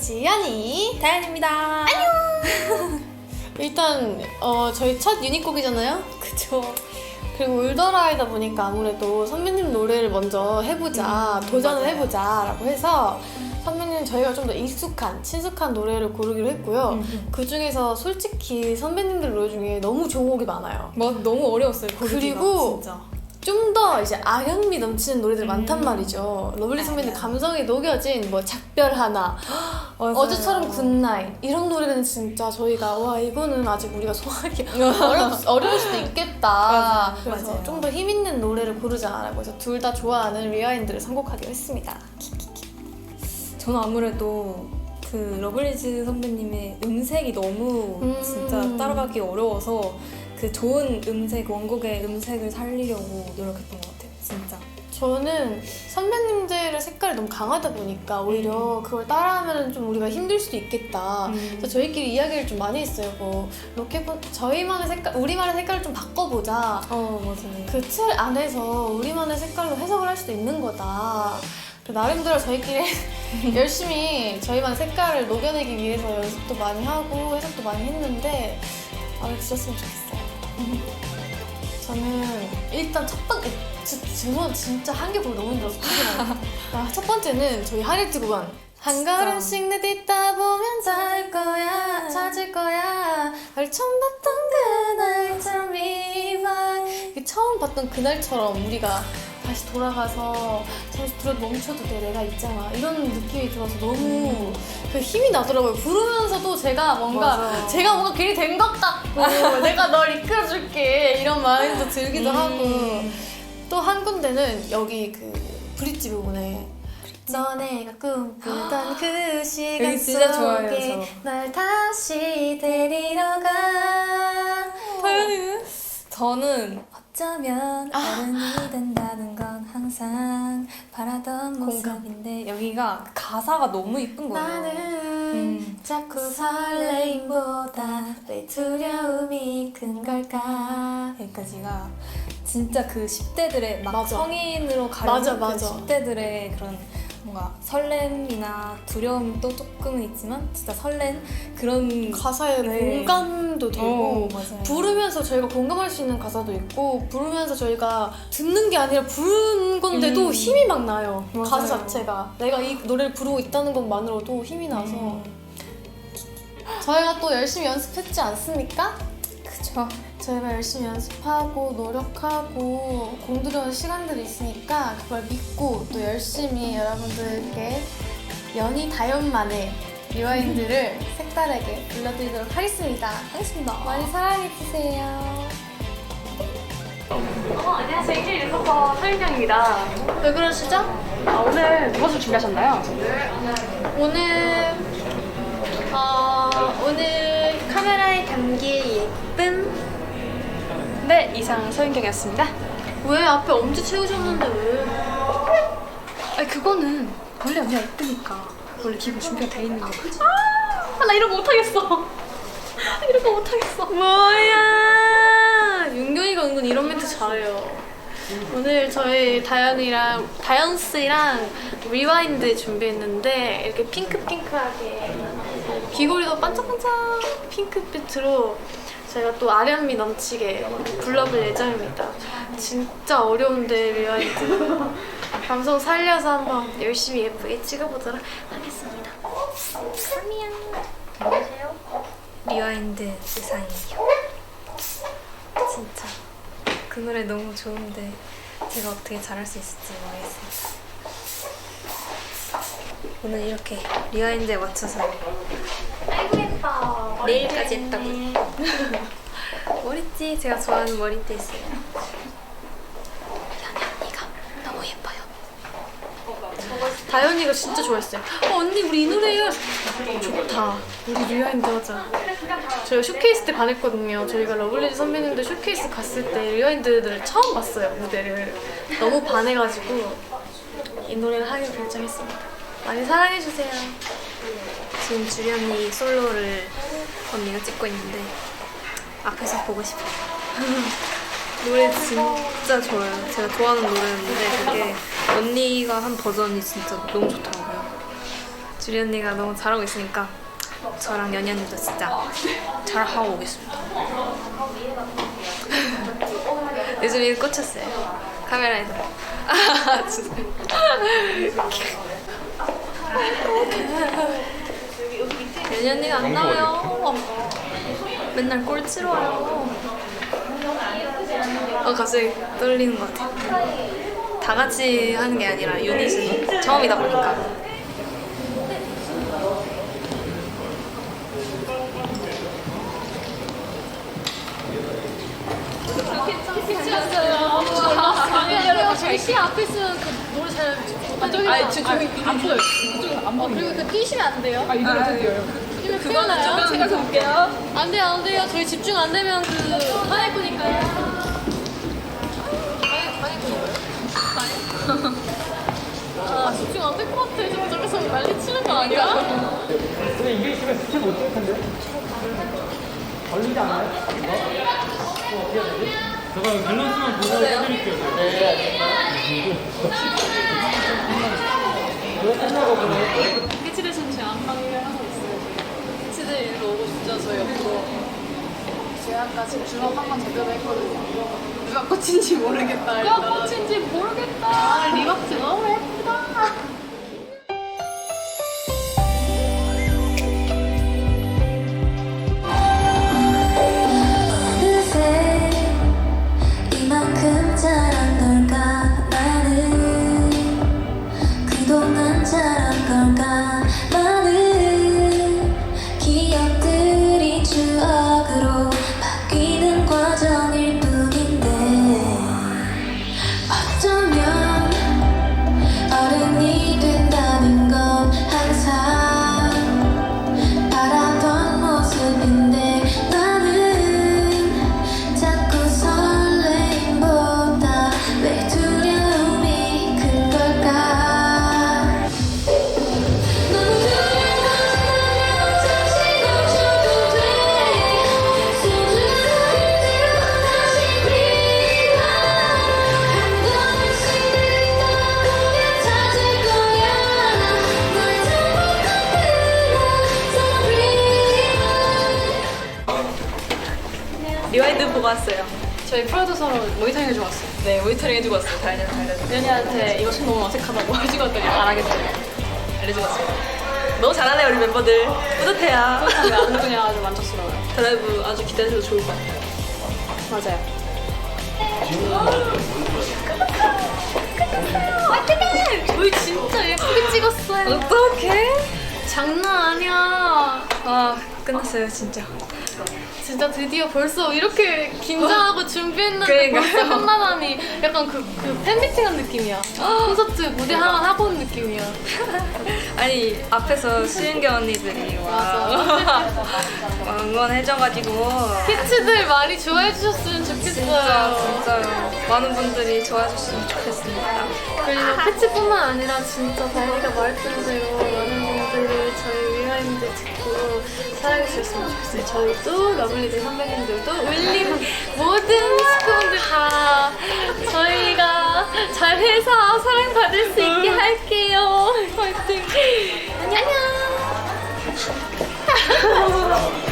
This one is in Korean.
지연이 다현입니다. 안녕. 일단 어, 저희 첫 유닛곡이잖아요 그쵸. 그리고 울더라이다 보니까 아무래도 선배님 노래를 먼저 해보자 음, 도전을 맞아요. 해보자 라고 해서 선배님 저희가 좀 더 익숙한 친숙한 노래를 고르기로 했고요 음, 음. 그 중에서 솔직히 선배님들 노래 중에 너무 좋은 곡이 많아요 뭐 너무 어려웠어요. 고르기가, 그리고 진짜. 좀 더 이제 악연미 넘치는 노래들 이 많단 음. 말이죠 러블리 선배님 악연. 감성이 녹여진 뭐 작별 하나 맞아요. 어제처럼 굿나잇 이런 노래는 진짜 저희가 와 이거는 아직 우리가 소화하기 어렵, 어려울 수도 있겠다 맞아요. 그래서 맞아요. 좀 더 힘 있는 노래를 고르자라고 해서 둘 다 좋아하는 리와인드를 선곡하기로 했습니다 저는 아무래도 그 러블리즈 선배님의 음색이 너무 음. 진짜 따라가기 어려워서 그 좋은 음색 원곡의 음색을 살리려고 노력했던 것 같아요. 진짜. 저는 선배님들의 색깔이 너무 강하다 보니까 오히려 그걸 따라하면 좀 우리가 힘들 수도 있겠다 음. 그래서 저희끼리 이야기를 좀 많이 했어요 뭐 로켓 저희만의 색깔 우리만의 색깔을 좀 바꿔보자 어 맞아요. 그 틀 안에서 우리만의 색깔로 해석을 할 수도 있는 거다. 그 나름대로 저희끼리 열심히 저희만의 색깔을 녹여내기 위해서 연습도 많이 하고 해석도 많이 했는데 마음에 드셨으면 좋겠어요. 저는 일단 첫 번째 죄송한 진짜 한 개 보고 너무 힘들어서 아, 첫 번째는 저희 하리트 구간. 한 진짜. 걸음씩 내딛다 보면 닿을 거야 찾을 거야. 널 처음 봤던 그날처럼 revive 그 처음 봤던 그날처럼 우리가 다시 돌아가서 잠시 들어 멈춰도 돼 내가 있잖아 이런 느낌이 들어서 너무 그 힘이 나더라고요 부르면서도 제가 뭔가 맞아. 제가 뭔가 길이 된 것 같고 내가 널 이끌어줄게 이런 마음도 들기도 음. 하고 또 한 군데는 여기 그 브릿지 부분에 너네가 꿈꾸던 그 시간 진짜 좋아해요, 속에 날 다시 데리러 가? 저는 어쩌면 아. 어른이 된다는 건 항상 바라던 공감. 모습인데 여기가 가사가 너무 이쁜 거예요. 음. 자꾸 설레임보다 왜 두려움이 큰 걸까 여기까지가 진짜 그 10대들의 막 맞아. 성인으로 가는 맞아, 그 맞아. 10대들의 그런 뭔가 설렘이나 두려움도 조금은 있지만 진짜 설렘 그런 가사에 네. 공감도 되고 어, 맞아요. 부르면서 저희가 공감할 수 있는 가사도 있고 부르면서 저희가 듣는 게 아니라 부른 건데도 음. 힘이 막 나요 맞아요. 가사 자체가 내가 이 노래를 부르고 있다는 것만으로도 힘이 나서 음. 저희가 또 열심히 연습했지 않습니까? 그쵸. 저희가 열심히 연습하고 노력하고 공들여온 시간들이 있으니까 그걸 믿고 또 열심히 여러분들께 연희 다연만의 리와인드를 색다르게 불러드리도록 하겠습니다. 하겠습니다. 많이 사랑해주세요. 어, 안녕하세요. 일주일 리포터 서윤경입니다. 왜 그러시죠? 아, 오늘 무엇을 준비하셨나요? 오늘 어, 오늘 카메라에 담길 예쁨 네, 이상 서윤경이었습니다. 왜 앞에 엄지 채우셨는데 왜? 아니, 그거는 원래 언니가 예쁘니까. 원래 기본 준비가 돼 있는 거지. 아, 나 이런 거 못하겠어. 아, 이런 거 못하겠어. 뭐야 윤경이가 은근 이런 멘트 잘해요 오늘 저희 다현이랑 다현 씨랑 리와인드 준비했는데 이렇게 핑크핑크하게 귀걸이도 반짝반짝 핑크빛으로 저희가 또 아련미 넘치게 불러볼 예정입니다. 진짜 어려운데 리와인드 감성 살려서 한번 열심히 예쁘게 찍어보도록 하겠습니다. 리와인드 세상이에요. 진짜. 그 노래 너무 좋은데 제가 어떻게 잘할 수 있을지 모르겠습니다 오늘 이렇게 리와인드에 맞춰서 아이고 예뻐 내일까지 했다고요 머리띠 제가 좋아하는 머리띠 있어요 연희 언니가 너무 예뻐요 다현이가 진짜 좋아했어요. 어, 언니 우리 이 노래요. 어, 좋다. 우리 리와인드 하자. 저희가 쇼케이스 때 반했거든요. 저희가 러블리즈 선배님들 쇼케이스 갔을 때 리와인드를 처음 봤어요 무대를. 너무 반해가지고 이 노래를 하기로 결정했습니다. 많이 사랑해주세요. 지금 주리 언니 솔로를 언니가 찍고 있는데 앞에서 보고 싶어요. 노래 진짜 좋아요. 제가 좋아하는 노래였는데 그게 언니가 한 버전이 진짜 너무 좋더라고요. 주리 언니가 너무 잘하고 있으니까 저랑 언니도 진짜 잘하고 오겠습니다. 요즘 이거 꽂혔어요. 카메라에도. 아, 진짜. 연희 언니가 안 나와요. 맨날 꼴찌로 와요. 어, 갑자기 떨리는 것 같아요. 다 같이 하는 게 아니라 유닛은 처음이다 보니까. 시 앞에 있으면 그 노래 잘 저, 저기 안 보여요. 안 보여요. 그리고 그 뛰시면 안 돼요. 아, 이거를 드디어요. 뛰면 큰일 나요. 제가 볼게요. 안 돼요, 안 돼요. 저희 집중 안 되면 그 화낼 거니까요. 아, 집중 안 될 것 같아. 지금 저기서 난리 치는 거 아니야? 근데 이게 있으면 스텝 못 찍을 텐데? 걸리지 않아요? 이거? 제가 밸런스만 보고 해드릴게요. 왜 끝나고 그래? 패치 대신 제 안방을 하고 있어요. 패치들 일로 오고 싶죠, 저희 옆으로. 제가 아까 지금 주먹 한 번 제대로 했거든요. 누가 꽂힌지 모르겠다. 누가 꽂힌지 모르겠다. 아, 리박지 너무 예쁘다. 어느새 이만큼 자 보고 왔어요. 저희 프로듀서로 모니터링 해주고 왔어요. 네, 모니터링 해주고 왔어요. 달려, 달려. 연희한테 이거 좀 너무 어색하다고 해주고 왔더니 잘하겠어요. 알려주고 왔어요. 너무 잘하네요, 우리 멤버들. 뿌듯해요. 안 그냥 아주 만족스러워요. 드라이브 아주 기대해도 좋을 것 같아요. 맞아요. 저희 진짜 예쁘게 찍었어요. 어떡해? 장난 아니야. 아, 끝났어요, 진짜. 진짜 드디어 벌써 이렇게 긴장하고 준비했는데 그러니까요. 벌써 끝나다니 약간 그, 그 팬미팅한 느낌이야. 콘서트 무대 하나 하고 온 느낌이야. 아니, 앞에서 수윤경 언니들이 와. 와, 응원해줘가지고. 키츠들 많이 좋아해 주셨으면 좋겠어요. 진짜, 진짜요. 많은 분들이 좋아해줬으면 좋겠습니다. 그리고 패치뿐만 아니라 진짜 다현이가 말했던 대로 분들이 저희 위하인들 듣고 사랑해 주셨으면 좋겠어요. 저희도 러블리즈 선배님들도 울림 모든 식구분들 다 저희가 잘해서 사랑받을 수 있게 할게요. 화이팅! 안녕!